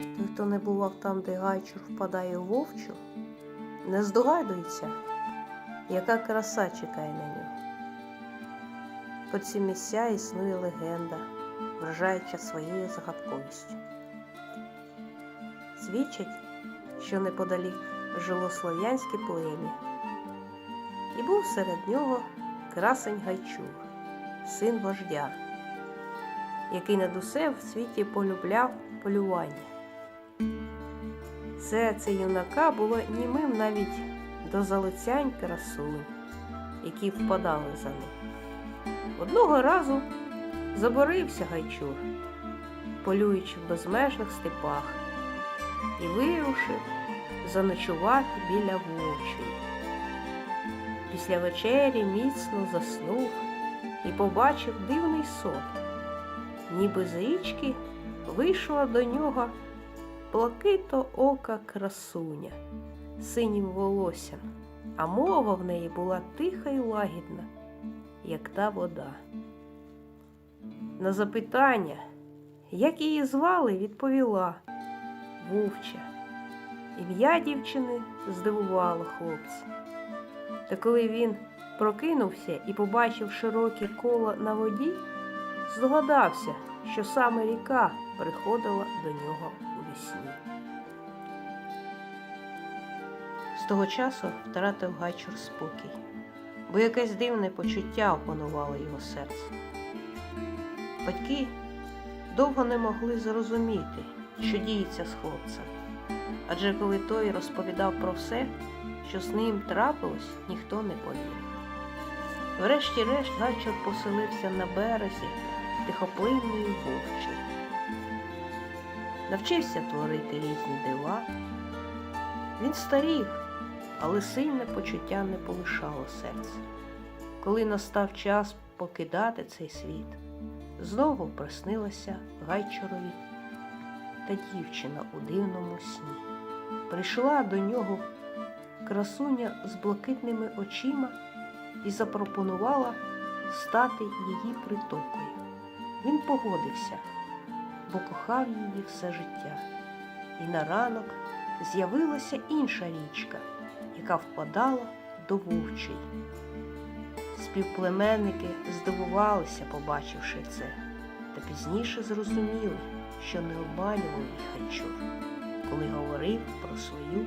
Той, хто не бував там, де гайчур впадає у вовчу, не здогадується, яка краса чекає на нього. По ці місця існує легенда, вражаюча своєю загадковістю. Свідчить, що неподалік жило слов'янське плем'я, і був серед нього красень Гайчур, син вождя, який над усе в світі полюбляв полювання. Серце юнака було німим навіть до залицянь красунь, які впадали за ним. Одного разу заборився Гайчур, полюючи в безмежних степах, і вирушив заночувати біля вовчої. Після вечері міцно заснув і побачив дивний сон. Ніби з річки вийшла до нього блакито ока красуня, синім волоссям, а мова в неї була тиха й лагідна, як та вода. На запитання, як її звали, відповіла Вовча. Ім'я дівчини здивувало хлопця. Та коли він прокинувся і побачив широке коло на воді, здогадався, що саме ріка приходила до нього вісні. З того часу втратив гайчур спокій, бо якесь дивне почуття опанувало його серце. Батьки довго не могли зрозуміти, що діється з хлопцем, адже коли той розповідав про все, що з ним трапилось, ніхто не повірив. Врешті-решт гайчур поселився на березі тихопливної вовчої. Навчився творити різні дива. Він старів, але сильне почуття не полишало серце. Коли настав час покидати цей світ, знову приснилася Гайчурові та дівчина у дивному сні. Прийшла до нього красуня з блакитними очима і запропонувала стати її притокою. Він погодився, бо кохав її все життя. І на ранок з'явилася інша річка, яка впадала до вовчої. Співплеменники здивувалися, побачивши це, та пізніше зрозуміли, що не обманював їх Хачур, коли говорив про свою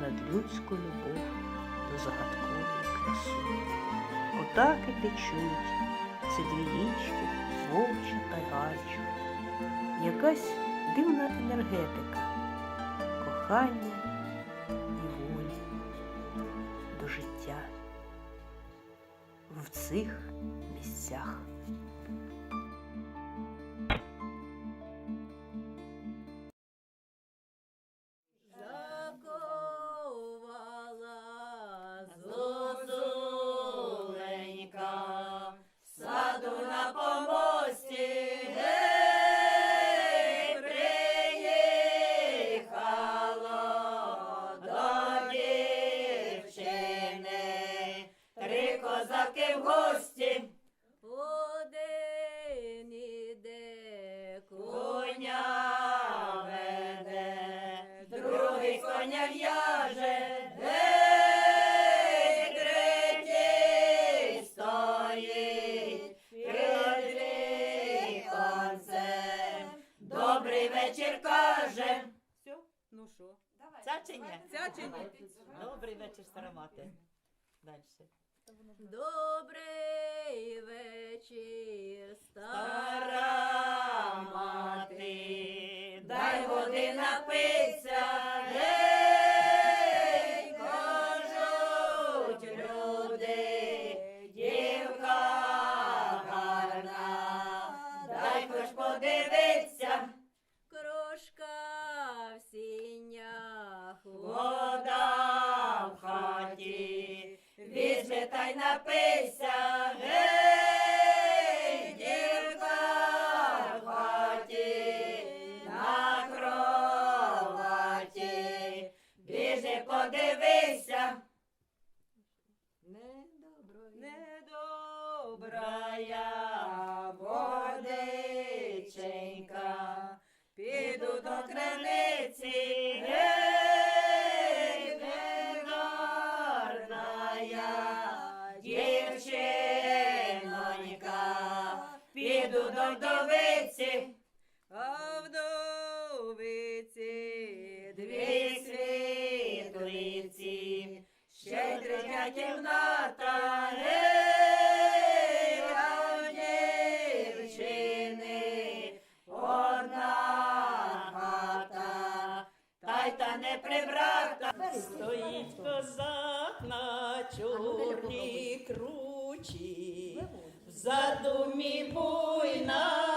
надлюдську любов до загадкової красуні. Отак і течуть ці дві річки, вовча та гайчур. Якась дивна енергетика, кохання і волі до життя в цих місцях. Добрий вечір каже. Все? Ну що? Ця чи ні? Ця чи ні? Добрий вечір, старомати. Далі. Добрий вечір, Стара мати, дай води напиться, напийся, кімната, гей, дівчини одна хата, та й та не прибрата. Стоїть козак на чорній кручі, в задумі буйна.